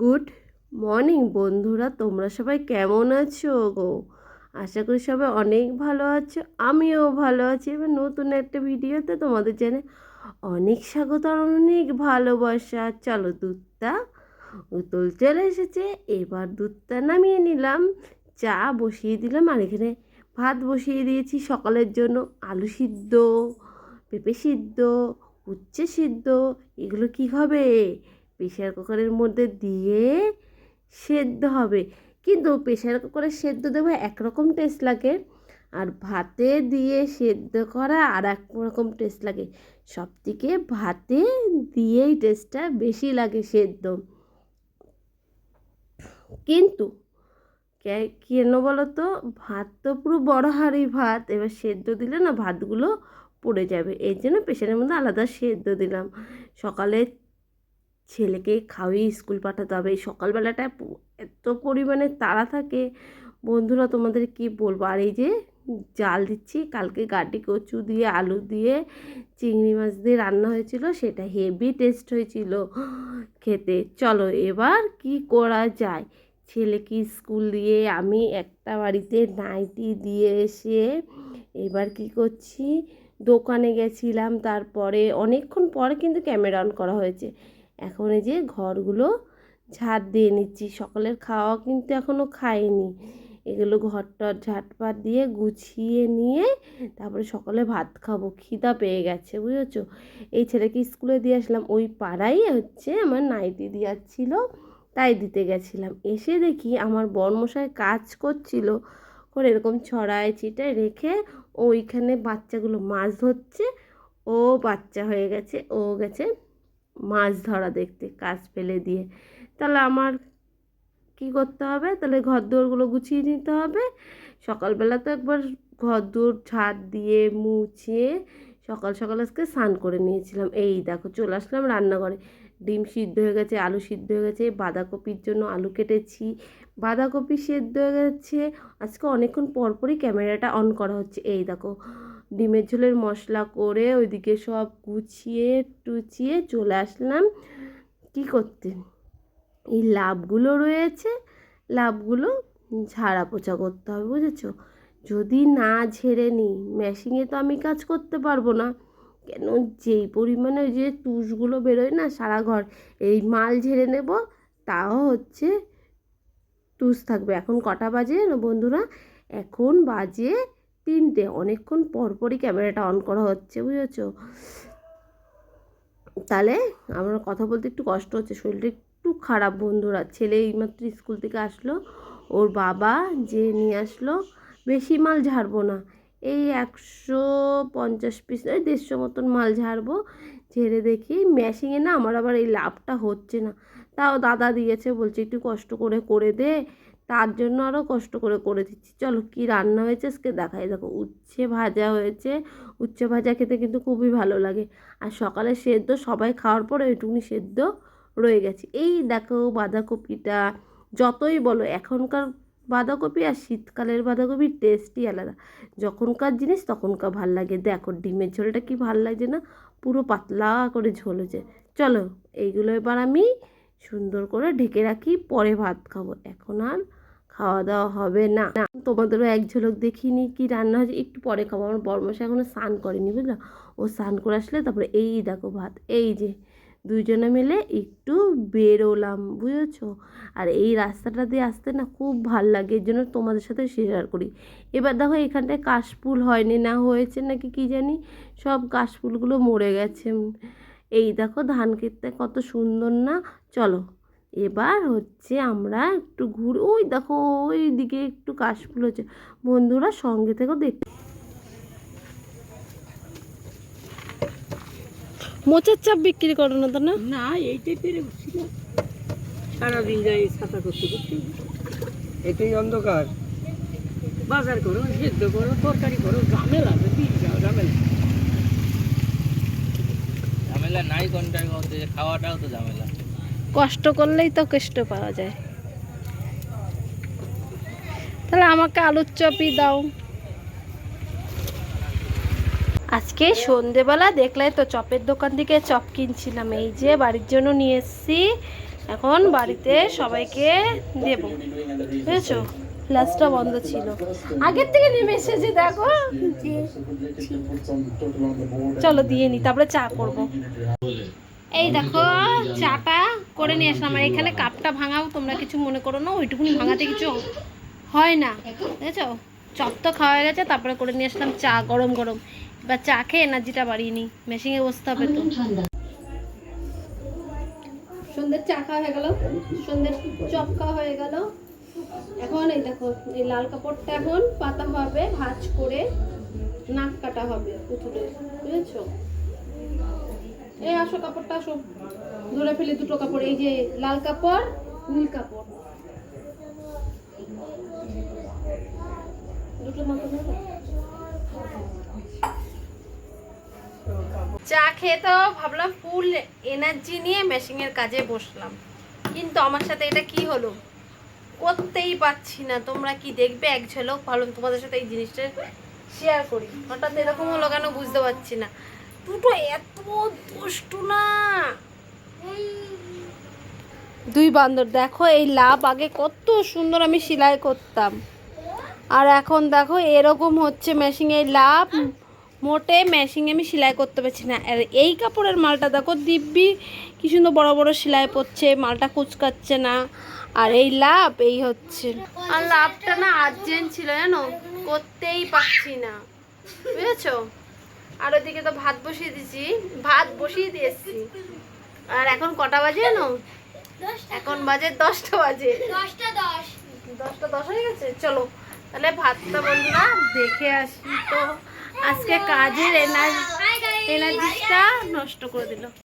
Good morning বন্ধুরা, তোমরা সবাই কেমন আছো গো? আশা করি সবাই অনেক ভালো আছো, আমিও ভালো আছি। এবার নতুন একটা ভিডিওতে তোমাদের জানে অনেক স্বাগত আর অনেক ভালোবাসা। চলো দুধটা উতল চলে এসেছে, এবার দুধটা নামিয়ে নিলাম। চা বসিয়ে দিলাম আর এখানে ভাত বসিয়ে দিয়েছি সকালের জন্য। আলু সিদ্ধ, পেঁপে সিদ্ধ, উচ্ছে সিদ্ধ, এগুলো কী হবে? প্রেশার কুকারের মধ্যে দিয়ে সেদ্ধ হবে। কিন্তু প্রেশার কুকারে সেদ্ধ দেবো একরকম টেস্ট লাগে আর ভাতে দিয়ে সেদ্ধ করা আর এক রকম টেস্ট লাগে। সব থেকে ভাতে দিয়েই টেস্টটা বেশি লাগে সেদ্ধ। কিন্তু কেন বলো তো ভাত তো পুরো বড় হাড়ি ভাত। এবার সেদ্ধ দিলে না ভাতগুলো পড়ে যাবে। এই জন্য প্রেশারের মধ্যে আলাদা সেদ্ধ দিলাম। সকালে ছেলেকে খাওয়িয়ে স্কুল পাঠাতে হবে। এই সকালবেলাটায় প- এত পরিমাণে তাড়া থাকে। বন্ধুরা, তোমাদের কি বলব? আর এই যে জাল দিচ্ছি, কালকে গাটি কচু দিয়ে, আলু দিয়ে, চিংড়ি মাছ দিয়ে রান্না হয়েছিল, সেটা হেভি টেস্ট হয়েছিল। খেতে। চলো, এবার কি করা যায়? ছেলেকে স্কুল দিয়ে আমি একটা বাড়িতে নাইটি দিয়ে এসে এবার কি করছি? দোকানে গেছিলাম, তারপরে অনেকক্ষণ পরে কিন্তু ক্যামেরা অন করা হয়েছে। এখন এই যে ঘরগুলো ঝাড় দিয়ে নিচ্ছি। সকালের খাওয়া কিন্তু এখনও খাইনি। এগুলো ঘরটর ঝাটপাট দিয়ে গুছিয়ে নিয়ে তারপরে সকালে ভাত খাব। খিদা পেয়ে গেছে, বুঝেছ? এই ছেলেকে স্কুলে দিয়ে আসলাম। ওই পাড়াই হচ্ছে আমার নাইটি দেওয়ার ছিল তাই দিতে গেছিলাম। এসে দেখি আমার বর্মশাই কাজ করছিল, করে এরকম ছড়ায় ছিটায় রেখে ওইখানে বাচ্চাগুলো মাছ ধরছে। ও বাচ্চা হয়ে গেছে, ও গেছে মাছ ধরা দেখতে, কাজ ফেলে দিয়ে। তাহলে আমার কি করতে হবে? তাহলে ঘর দুয়ারগুলো গুছিয়ে নিতে হবে। সকালবেলা তো একবার ঘর দুয়ার, ছাদ দিয়ে মুছিয়ে সকাল সকাল আজকে স্নান করে নিয়েছিলাম। এই দেখো, চলে আসলাম রান্নাঘরে। ডিম সিদ্ধ হয়ে গেছে, আলু সিদ্ধ হয়ে গেছে, বাঁধাকপির জন্য আলু কেটেছি। বাঁধাকপি সেদ্ধ হয়ে গেছে। আজকে অনেকক্ষণ পরপরই ক্যামেরাটা অন করা হচ্ছে। এই দেখো ডিমের ঝোলের মশলা করে ওইদিকে সব গুছিয়ে টুচিয়ে চলে আসলাম। কি করতে? এই লাভগুলো রয়েছে, লাভগুলো ঝাড়া পোছা করতে হবে, বুঝেছ? যদি না ঝেড়ে নিই মেশিনে তো আমি কাজ করতে পারব না। কেন? যেই পরিমাণে ওই যে তুষগুলো বেরোয় না সারা ঘর, এই মাল ঝেড়ে নেব, তাও হচ্ছে তুষ থাকবে। এখন কটা বাজে? বন্ধুরা, এখন বাজে তিনটে, অনেকক্ষণ পরপরই ক্যামেরাটা অন করা হচ্ছে, বুঝেছ? তাহলে আমার কথা বলতে একটু কষ্ট হচ্ছে, শরীরটা একটু খারাপ বন্ধুরা, ছেলে এইমাত্র স্কুল থেকে আসলো, ওর বাবা যে নিয়ে আসলো, বেশি মাল ঝাড়বো না, এই একশো পঞ্চাশ পিস এই দেড়শো মতন মাল ঝাড়বো, ঝেড়ে দেখি মেশিনে না আমার আবার এই লাভটা হচ্ছে না, তাও দাদা দিয়েছে, বলছে একটু কষ্ট করে করে দে তার জন্য আরও কষ্ট করে করে দিচ্ছি। চলো কি রান্না হয়েছে আজকে দেখাই। দেখো উচ্ছে ভাজা হয়েছে। উচ্ছে ভাজা খেতে কিন্তু খুবই ভালো লাগে। আর সকালে সেদ্ধ সবাই খাওয়ার পরে ওইটুকুনি সেদ্ধ রয়ে গেছে। এই দেখো বাঁধাকপিটা যতই বলো, এখনকার বাঁধাকপি আর শীতকালের বাঁধাকপির টেস্টই আলাদা। যখনকার জিনিস তখনকার ভালো লাগে। দেখো ডিমের ঝোলটা কি ভালো লাগছে না? পুরো পাতলা করে ঝোল হয়েছে। চলো এইগুলো এবার আমি সুন্দর করে ঢেকে রাখি। পরে ভাত খাব। এখন আর খাওয়া দাওয়া হবে না। তোমাদেরও এক ঝলক দেখিনি কি রান্না হয়েছে। একটু পরে খাব। আমার বর্মশা এখনও স্নান করেনি, বুঝলো? ও স্নান করে আসলে তারপরে এই দেখো ভাত। এই যে দুইজনে মিলে একটু বেরোলাম, বুঝেছ? আর এই রাস্তাটা দিয়ে আসতে না খুব ভালো লাগে। এর জন্য তোমাদের সাথে শেয়ার করি। এবার দেখো এখানটায় কাশফুল হয়নি না হয়েছে নাকি কি জানি? সব কাশফুলগুলো মরে গেছে। এই দেখো ধান ক্ষেতটা কত সুন্দর না? চলো। এবার হচ্ছে আমরা একটু ঘুরে ওই দেখো ওই দিকে একটু কাশফুল হচ্ছে। বন্ধুরা সঙ্গে থেকেও দেখ মোচার চাপ বিক্রি করো না তো না? না এইটাই পেরে উঠছি না সারাদিন যাই ছাতা করতে করতে। এটাই অন্ধকার। বাজার করো সেদ্ধ করো তরকারি করো ঝামেলা দিন যাও ঝামেলা। ঝামেলা নাই কোনটার খাওয়াটাও তো ঝামেলা। কষ্ট করলেই তো কষ্ট পাওয়া যায়। তাহলে আমাকে আলুর চপই দাও। আজকে সন্ধেবেলা দেখলে তো চপের দোকান থেকে চপ কিনছিলাম। এই যে বাড়ির জন্য নিয়ে এসেছি। এখন বাড়িতে সবাইকে দেব। বুঝেছ? ফ্ল্যাশটা বন্ধ ছিল। আগের থেকে নেমে এসেছে, দেখো। চলো দিয়ে নি, তারপরে চা করব। এই দেখো, চাটা করে নিয়ে আসলাম। আর এখানে কাপটা ভাঙাও, তোমরা কিছু মনে করো না, ওইটুকুনি ভাঙাতে কিছু হয় না, বুঝেছ? চপ তো খাওয়া গেছে, তারপরে করে নিয়ে আসলাম চা, গরম গরম। এবার চা খেয়ে এনার্জিটা বাড়িয়ে নিই, মেশিনে বসতে হবে তো। সন্ধ্যের চা খাওয়া হয়ে গেল, সন্ধ্যের চপ খাওয়া হয়ে গেল। এখন এই দেখো, এই লাল কাপড়টা এখন পাতা হবে, ভাজ করে নাক কাটা হবে পুতুলের, বুঝেছ? এই আসো কাপড়টা আসো। ধরে ফেলি দুটো কাপড়, এই যে লাল কাপড়, নীল কাপড়। চা খেয়ে তো ভাবলাম ফুল এনার্জি নিয়ে মেশিনের কাজে বসলাম। কিন্তু আমার সাথে এটা কি হলো? করতেই পারছি না। তোমরা কি দেখবে? এক ঝলক ভালো তোমাদের সাথে এই জিনিসটা শেয়ার করি। হঠাৎ এরকম হলো কেন বুঝতে পারছি না। দুটো এত দুষ্টু না। দুই বান্দর দেখো এই লাভ আগে কত সুন্দর আমি সেলাই করতাম। আর এখন দেখো এরকম হচ্ছে মেশিনে লাভ মোটে মেশিনে আমি সেলাই করতে পারছি না। আর এই কাপড়ের মালটা দেখো দিব্যি কি সুন্দর বড় বড় সেলাই পড়ছে মালটা কুচকাচ্ছে না। আর এই লাভ এই হচ্ছে। আর লাভটা না আর্জেন্ট ছিল জানো করতেই পারছি না। বুঝেছ? আর ওইদিকে তো ভাত বসিয়ে দিয়েছি। ভাত বসিয়ে দিয়েছি। আর এখন কটা বাজে জানো? এখন বাজে দশটা বাজে। দশটা দশ। দশটা দশ হয়ে গেছে? চলো তাহলে ভাতটা বন্ধুরা দেখে আসি তো। আজকে কাজের এনার্জি এনার্জিটা নষ্ট করে দিল।